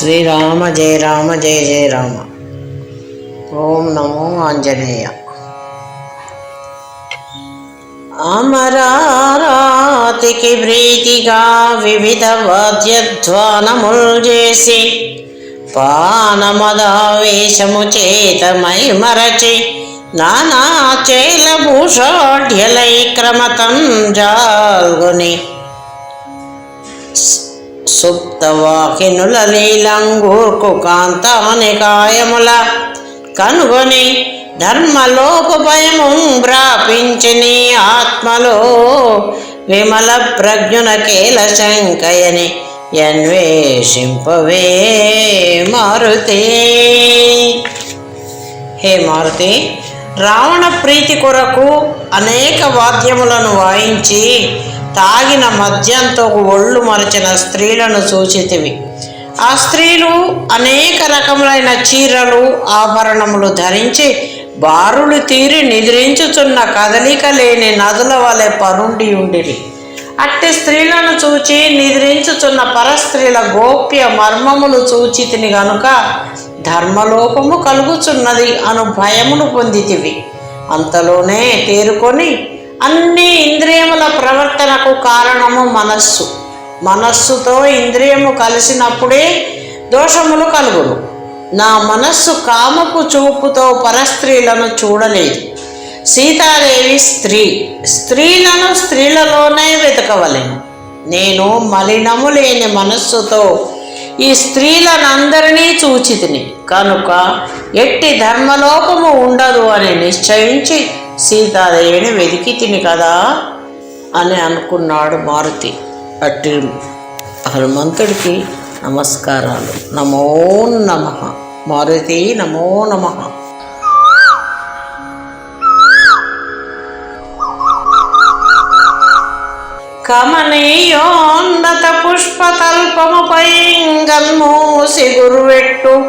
శ్రీరామ జయ రామ జయ జయ రామ. ఓం నమో ఆంజనేయ. అమరారాతికి ప్రీతిగా వివిధ వాద్యధ్వానముల్ చేసి పానమదావేశము చేతమై మరచి నానా చేల క్రమతం జాల్గుని సుప్తవాకినుల నీలంగూర్కు కాంతాని కాయముల కనుగొని ధర్మలోకభయము ప్రాపించిని ఆత్మలో విమల ప్రజ్ఞున కేల శంకయని అన్వేషింపవే మారుతి హే మారుతి రావణ ప్రీతి కొరకు అనేక వాద్యములను వాయించి తాగిన మద్యంతో ఒళ్ళు మరచిన స్త్రీలను సూచితివి ఆ స్త్రీలు అనేక రకములైన చీరలు ఆభరణములు ధరించి బారులు తీరి నిద్రించుచున్న కదలిక లేని నదుల వలె పరుండి ఉండిరి. అట్టి స్త్రీలను చూచి నిద్రించుచున్న పరస్త్రీల గోప్య మర్మములు చూచితిని గనుక ధర్మలోపము కలుగుచున్నది అను భయమును పొందితివి. అంతలోనే తేరుకొని అన్ని ఇంద్రియముల ప్రవర్తనకు కారణము మనస్సు. మనస్సుతో ఇంద్రియము కలిసినప్పుడే దోషములు కలుగును. నా మనస్సు కామపు చూపుతో పరస్త్రీలను చూడలేదు. సీతాదేవి స్త్రీ. స్త్రీలను స్త్రీలలోనే వెతకవలెను. నేను మలినము లేని మనస్సుతో ఈ స్త్రీలనందరినీ చూచితిని. కనుక ఎట్టి ధర్మలోపము ఉండదు అని నిశ్చయించి సీతాదేవిని వెతికి తిని కదా అని అనుకున్నాడు మారుతి. అట్టి హనుమంతుడికి నమస్కారాలు. నమో నమ. మారుతి నమో నమ. కమనీయోన్నత పుష్పతల్పముపై గన్మూసి గురువెట్టు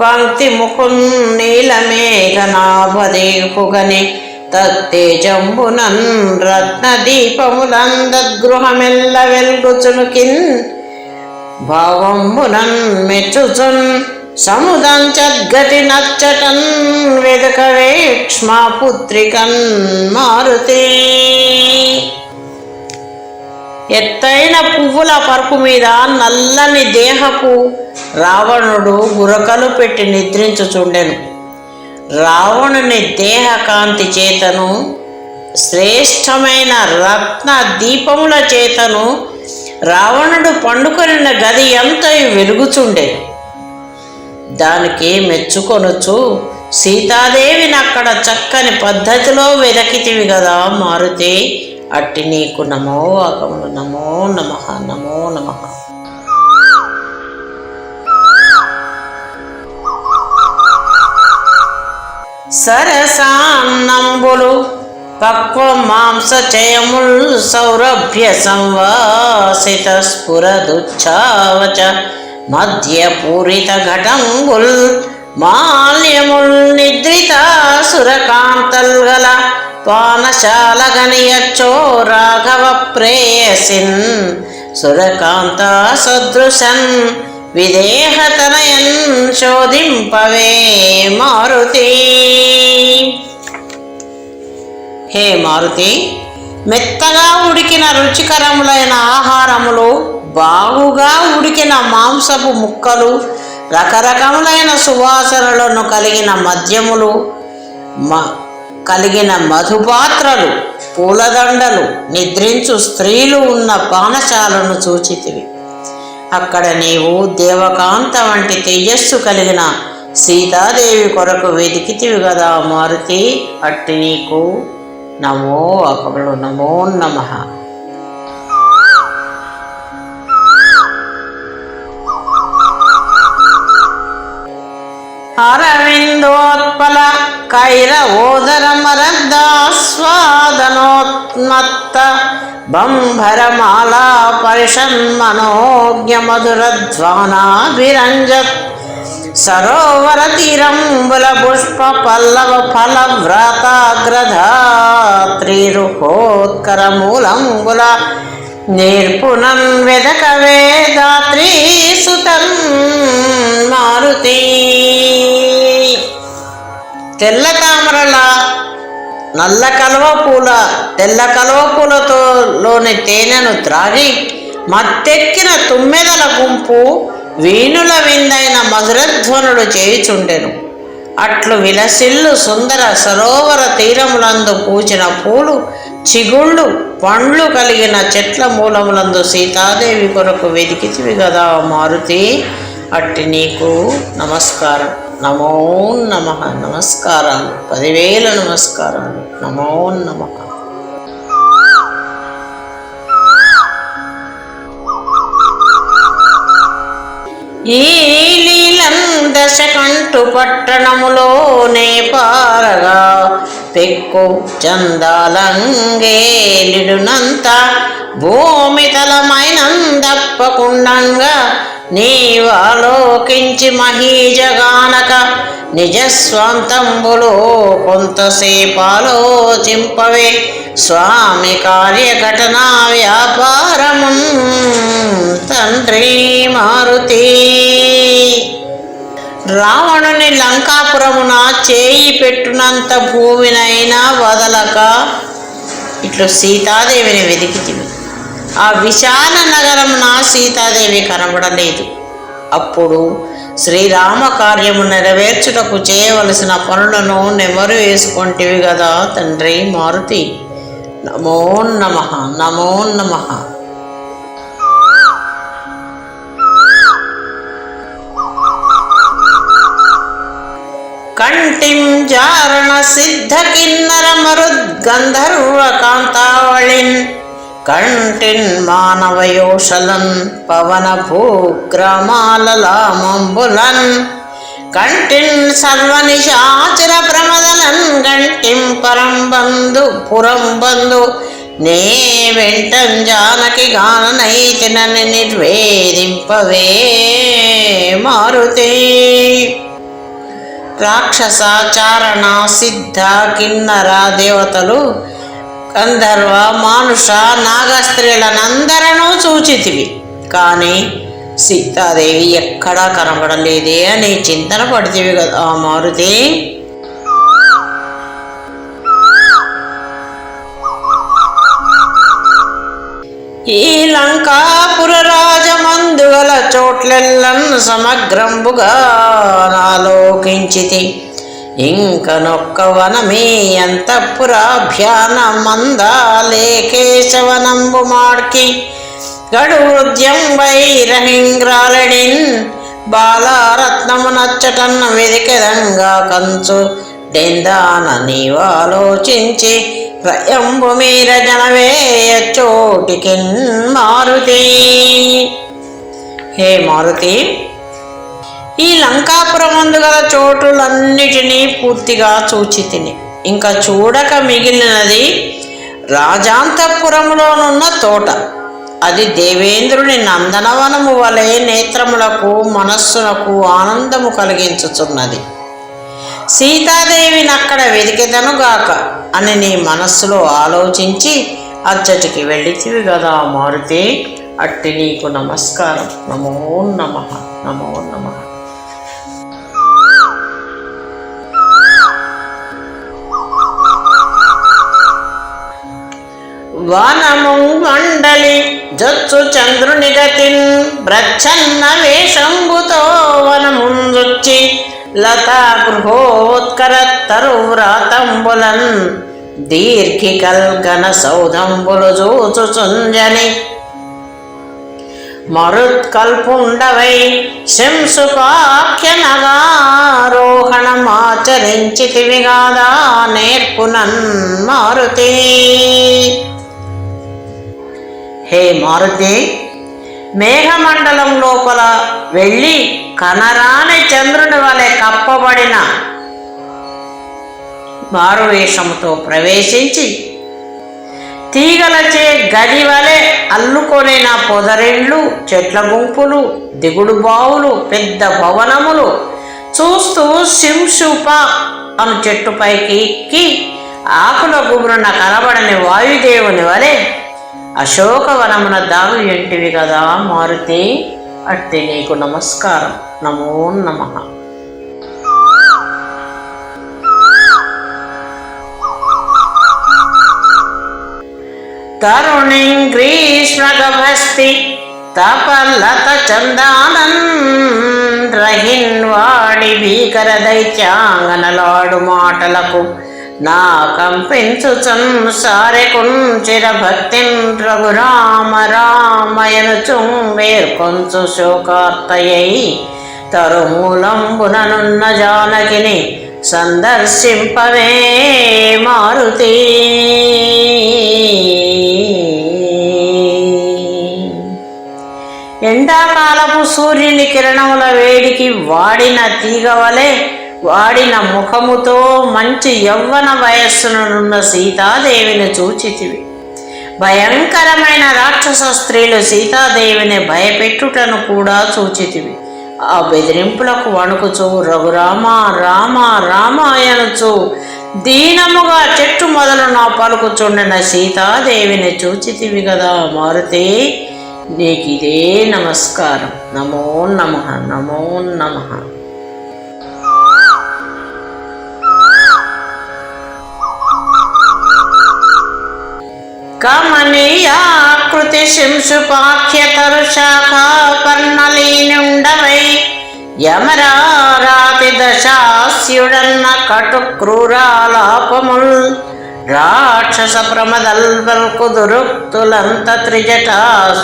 పంక్తి ముఖున్ నీలమేఘనాభదేహుగని తత్తేజంబునన్ రత్నదీపములందగృహమెల్ల వెల్గుచునుకిన్ భావంబునన్ మెచ్చుచున్ సముదంచద్గతి నచ్చటన్ వెదకవేక్ష్మా పుత్రికన్ మారుతి. ఎత్తైన పువ్వుల పరుపు మీద నల్లని దేహపు రావణుడు గురకలు పెట్టి నిద్రించుచుండెను. రావణుని దేహకాంతి చేతను శ్రేష్టమైన రత్న దీపముల చేతను రావణుడు పండుకొనిన గది ఎంత వెలుగుచుండే. దానికి మెచ్చుకొనొచ్చు సీతాదేవిని అక్కడ చక్కని పద్ధతిలో వెదకితివి కదా మారుతి అట్టి నీకు నమో ఆకములు నమో నమ నమో నమ. సరసాన్నంబులు పక్వ మాంసచయముల్ సౌరభ్య సంవాసిత స్ఫురదుచ్చావచ మధ్య పూరిత ఘటంబుల్ మాల్యముల్ నిద్రిత సురకాంతల్ గల పానశాల గనియచ్చో రాఘవ ప్రేయసిన్ సురకాంత సదృశన్ విదేహతనయన్ శోధింపవే మారుతి. హే మారుతి మెత్తగా ఉడికిన రుచికరములైన ఆహారములు బాగుగా ఉడికిన మాంసపు ముక్కలు రకరకములైన సువాసనలను కలిగిన మద్యములు మ కలిగిన మధుపాత్రలు పూలదండలు నిద్రించు స్త్రీలు ఉన్న పానశాలను చూచితివి అక్కడ నీవు దేవకాంత వంటి తేజస్సు కలిగిన సీతాదేవి కొరకు వెతికితివి కదా మారుతి అట్టి నీకు. నమో అకములు నమో నమ. అరవిందోత్పల కైరవోదరమరద్దాస్వాదనోత్మత్త బంభరమాలా పరిషన్మనోజ్ఞ మధురధ్వానాభిరంజత్ సరోవర తీరంబుల పుష్ప పల్లవ ఫల వ్రతాగ్రధాత్రిరుహోత్కర మూలంబుల నేర్పునం వెదకవే దాత్రీ సుతం మారుతి తెల్ల తామరల నల్ల కలువ పూల తెల్ల కలువ పూలతో లోని తేనెను త్రాగి మత్తెక్కిన తుమ్మెదల గుంపు వీణుల విందైన మధురధ్వనుడు చేయుచుండెను. అట్లు విలసిల్లు సుందర సరోవర తీరములందు పూచిన పూలు చిగుళ్ళు పండ్లు కలిగిన చెట్ల మూలములందు సీతాదేవి కొరకు వెతికితివి కదా మారుతి. అట్టి నీకు నమస్కారం. నమో నమ. నమస్కారాలు. పదివేల నమస్కారాలు. నమో నమ. ఈ లీలం దశకంటు పట్టణములోనే పారగా పెక్కు చందాలంగేలిడునంత భూమి తలమైనందప్పకుండంగా నీవాలోకించి మహీజగానక నిజస్వంతంబులో కొంతసేపాలోచింపవే స్వామి కార్యఘటనా వ్యాపారము తండ్రి మారుతి. రావణుని లంకాపురమున చేయి పెట్టునంత భూమినైనా వదలక ఇట్లు సీతాదేవిని వెతికితివి ఆ విశాల నగరమున సీతాదేవి కనబడలేదు. అప్పుడు శ్రీరామ కార్యము నెరవేర్చుటకు చేయవలసిన పనులను నెమరు వేసుకొంటివి కదా తండ్రి మారుతి. నమో నమ నమో నమ. కంటిం జారణ సిద్ధ కిన్నర మరుద్గంధర్వ కాంతావళిన్. కంటిన్ మానవయోషలన్ పవన భూగ్రామాలలామంబులన్ కంటిన్ సర్వనిశాచర ప్రమదలన్ గంటిం పరం బంధు పురం బంధు నే వెంటం జానకి గాననైతినని నిర్వేదింపవే మారుతే. రాక్షస చారణ సిద్ధ కిన్నర దేవతలు గంధర్వ మానుష నాగస్త్రీలనందరూ సూచితివి. కానీ సీతాదేవి ఎక్కడా కనబడలేదే అని చింతన పడితేవి కదా ఆ మారుతి. ఈ లంకాపుర రాజమందుగల చోట్లెల్లన్ సమగ్రంబుగా నాలోకించితి. ఇంకనొక్క వనమే అంతఃపురాభ్యాన మందాలే కేశవనంబు మాడ్కి. గడువృద్యం వైరహింగ్రాలడిన్ బాలారత్నము నచ్చటన్న వెదికెదంగా కంచు. డెందాన నీవాలోచించి రయంబు మీర జనవేయ చోటికిన్ మారుతి. హే మారుతి. ఈ లంకాపురమందు గల చోటులన్నిటినీ పూర్తిగా చూచి తిని ఇంకా చూడక మిగిలినది రాజాంతపురములోనున్న తోట. అది దేవేంద్రుని నందనవనము వలె నేత్రములకు మనస్సునకు ఆనందము కలిగించుచున్నది. సీతాదేవిని అక్కడ వెతికెదనుగాక అని నీ మనస్సులో ఆలోచించి అచ్చటికి వెళ్ళితివి కదా మారుతి. అట్టి నీకు నమస్కారం. నమో నమ. నమో నమ. వానము మండలి జొచ్చు చంద్రుని గతిన్ ప్రచ్ఛన్న వేషంబుతో వనముందొచ్చి లతా గృహోత్కర తరువ్రాతంబులన్ దీర్ఘికల్ ఘన సౌధంబులు చూచుచుంజని. మరుత్కల్పుండవై శంసుపాఖ్యనగారోహణమాచరించితివిగాదా నేర్పునన్ మారుతి. హే మారుతి మేఘమండలం లోపల వెళ్ళి కనరాని చంద్రుని వలె కప్పబడిన మారువేషముతో ప్రవేశించి తీగలచే గది వలె అల్లుకొనిన పొదరిళ్ళు చెట్ల గుంపులు దిగుడు బావులు పెద్ద భవనములు చూస్తూ శింషుప అను చెట్టుపైకి ఎక్కి ఆకుల గుబురున కనబడని వాయుదేవుని వలె అశోకవనమున దాగు ఎంటివి కదా మారుతి? అట్టి నీకు నమస్కారం. నమో నమ. తరుణి గ్రీష్మగమస్తి తపల్లత చందానన్ రహిన్వాడి భీకర దైత్యాంగనలాడు మాటలకు నా కంపించుచన్ సారెకుంచిర భక్తిన్ రఘురామ రామయనుచు మేర్కొంచు శోకార్తయై తరుమూలంబుననున్న జానకిని సందర్శింపవే మారుతి. ఎండాకాలపు సూర్యుని కిరణముల వేడికి వాడిన తీగవలే వాడిన ముఖముతో మంచి యవ్వన వయస్సునున్న సీతాదేవిని చూచితివి. భయంకరమైన రాక్షస స్త్రీలు సీతాదేవిని భయపెట్టుటను కూడా చూచితివి. ఆ బెదిరింపులకు వణుకుచు రఘురామ రామ రామాయణచు దీనముగా చెట్టు మొదలు నా పలుకుచుండిన సీతాదేవిని చూచితివి కదా మారుతే నీకిదే నమస్కారం. నమో నమ నమో నమ. కమనీయాకృతి శింశుపాఖ్యతరు శాఖా పర్ణలీనుండవై యమరారాతి దశాస్యుడన్న కటు క్రూరాలాపముల్ రాక్షస ప్రమదల్వల్ కుదురుక్తులంత త్రిజట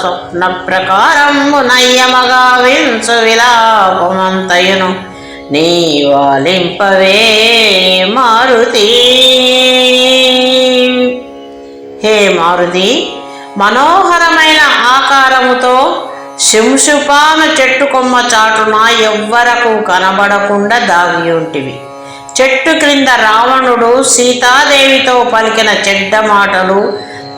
స్వప్న ప్రకారము నయ్యమగా వించు విలాపమంతయును నీ వాలింపవే మారుతి. హే మారుతి. మనోహరమైన ఆకారముతో శంశుపాన చెట్టు కొమ్మ చాటున ఎవ్వరకు కనబడకుండా దాగి ఉంటివి. చెట్టు క్రింద రావణుడు సీతాదేవితో పలికిన చెడ్డ మాటలు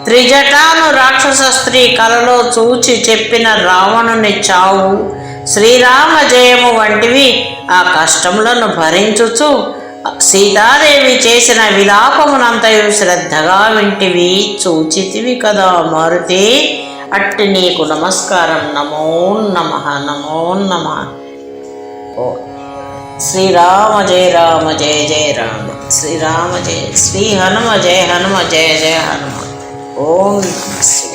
త్రిజటాను రాక్షస స్త్రీ కలలో చూచి చెప్పిన రావణుని చావు శ్రీరామ జయము వంటివి ఆ కష్టములను భరించుచు సీతాదేవి చేసిన విలాపమునంతయు శ్రద్ధగా వింటివి చూచితివి కదా మారుతి. అట్టి నీకు నమస్కారం. నమో నమ నమో నమ. ఓ. శ్రీరామ జయ రామ జయ జయ రామ. శ్రీరామ జయ శ్రీ హనుమ జయ హనుమ జయ జయ హనుమ. ఓం శ్రీ